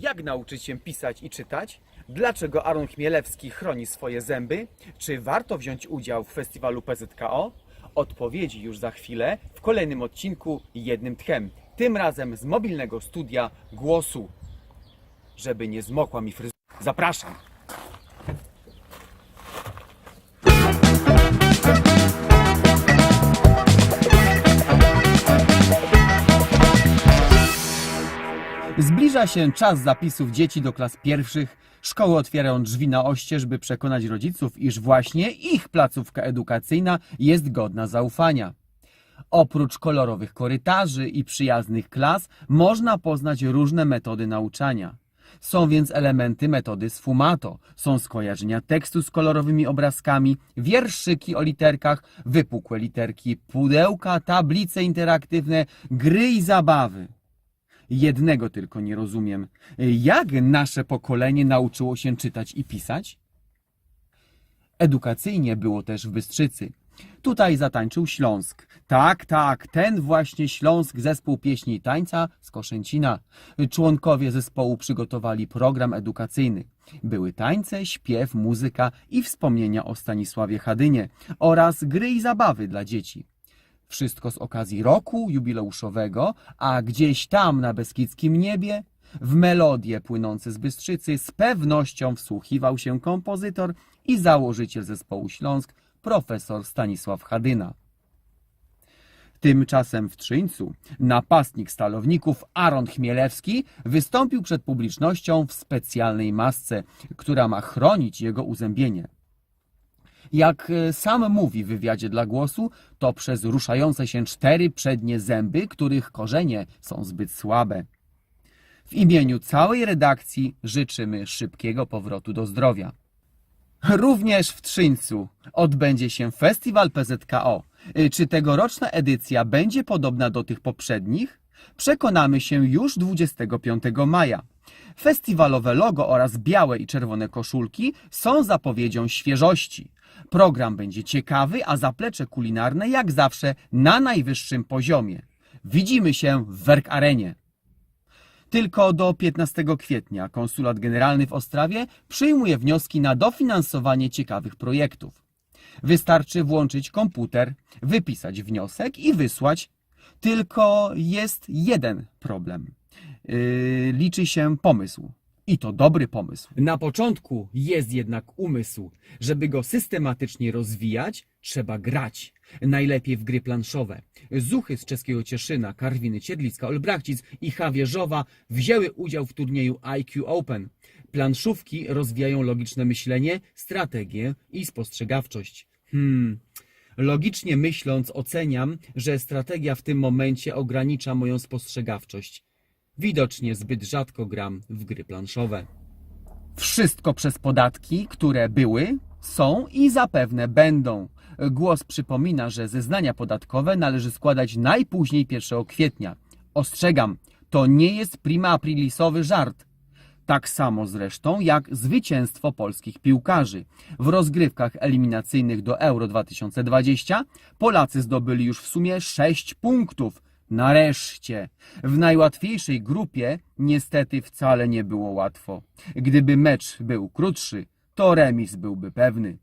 Jak nauczyć się pisać i czytać? Dlaczego Aaron Chmielewski chroni swoje zęby? Czy warto wziąć udział w festiwalu PZKO? Odpowiedzi już za chwilę w kolejnym odcinku jednym tchem. Tym razem z mobilnego studia głosu. Żeby nie zmokła mi fryzura. Zapraszam! Zbliża się czas zapisów dzieci do klas pierwszych. Szkoły otwierają drzwi na oścież, by przekonać rodziców, iż właśnie ich placówka edukacyjna jest godna zaufania. Oprócz kolorowych korytarzy i przyjaznych klas, można poznać różne metody nauczania. Są więc elementy metody sfumato. Są skojarzenia tekstu z kolorowymi obrazkami, wierszyki o literkach, wypukłe literki, pudełka, tablice interaktywne, gry i zabawy. Jednego tylko nie rozumiem. Jak nasze pokolenie nauczyło się czytać i pisać? Edukacyjnie było też w Bystrzycy. Tutaj zatańczył Śląsk. Tak, tak, ten właśnie Śląsk, zespół pieśni i tańca z Koszęcina. Członkowie zespołu przygotowali program edukacyjny. Były tańce, śpiew, muzyka i wspomnienia o Stanisławie Chadynie oraz gry i zabawy dla dzieci. Wszystko z okazji roku jubileuszowego, a gdzieś tam na beskidzkim niebie, w melodie płynące z Bystrzycy z pewnością wsłuchiwał się kompozytor i założyciel zespołu Śląsk, profesor Stanisław Chadyna. Tymczasem w Trzyńcu napastnik stalowników Aaron Chmielewski wystąpił przed publicznością w specjalnej masce, która ma chronić jego uzębienie. Jak e, sam mówi w wywiadzie dla głosu, to przez ruszające się cztery przednie zęby, których korzenie są zbyt słabe. W imieniu całej redakcji życzymy szybkiego powrotu do zdrowia. Również w Trzyńcu odbędzie się festiwal PZKO. Y, Czy tegoroczna edycja będzie podobna do tych poprzednich? Przekonamy się już 25 maja. Festiwalowe logo oraz białe i czerwone koszulki są zapowiedzią świeżości. Program będzie ciekawy, a zaplecze kulinarne jak zawsze na najwyższym poziomie. Widzimy się w Werk Arenie. Tylko do 15 kwietnia Konsulat Generalny w Ostrawie przyjmuje wnioski na dofinansowanie ciekawych projektów. Wystarczy włączyć komputer, wypisać wniosek i wysłać. Tylko jest jeden problem. Yy, liczy się pomysł. I to dobry pomysł. Na początku jest jednak umysł. Żeby go systematycznie rozwijać, trzeba grać. Najlepiej w gry planszowe. Zuchy z czeskiego Cieszyna, Karwiny, Ciedlicka, Olbrachcic i Chawierzowa wzięły udział w turnieju IQ Open. Planszówki rozwijają logiczne myślenie, strategię i spostrzegawczość. Hmm. Logicznie myśląc, oceniam, że strategia w tym momencie ogranicza moją spostrzegawczość. Widocznie zbyt rzadko gram w gry planszowe. Wszystko przez podatki, które były, są i zapewne będą. Głos przypomina, że zeznania podatkowe należy składać najpóźniej 1 kwietnia. Ostrzegam, to nie jest prima aprilisowy żart. Tak samo zresztą jak zwycięstwo polskich piłkarzy. W rozgrywkach eliminacyjnych do Euro 2020 Polacy zdobyli już w sumie 6 punktów. Nareszcie! W najłatwiejszej grupie niestety wcale nie było łatwo. Gdyby mecz był krótszy, to remis byłby pewny.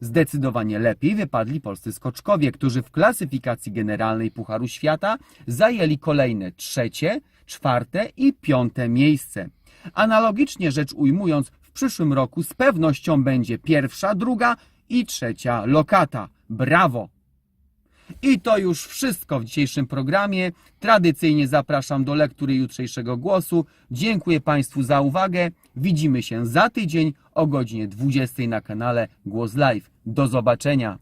Zdecydowanie lepiej wypadli polscy skoczkowie, którzy w klasyfikacji generalnej Pucharu Świata zajęli kolejne trzecie, czwarte i piąte miejsce. Analogicznie rzecz ujmując, w przyszłym roku z pewnością będzie pierwsza, druga i trzecia lokata. Brawo! I to już wszystko w dzisiejszym programie. Tradycyjnie zapraszam do lektury jutrzejszego głosu. Dziękuję Państwu za uwagę. Widzimy się za tydzień o godzinie 20 na kanale Głos Live. Do zobaczenia.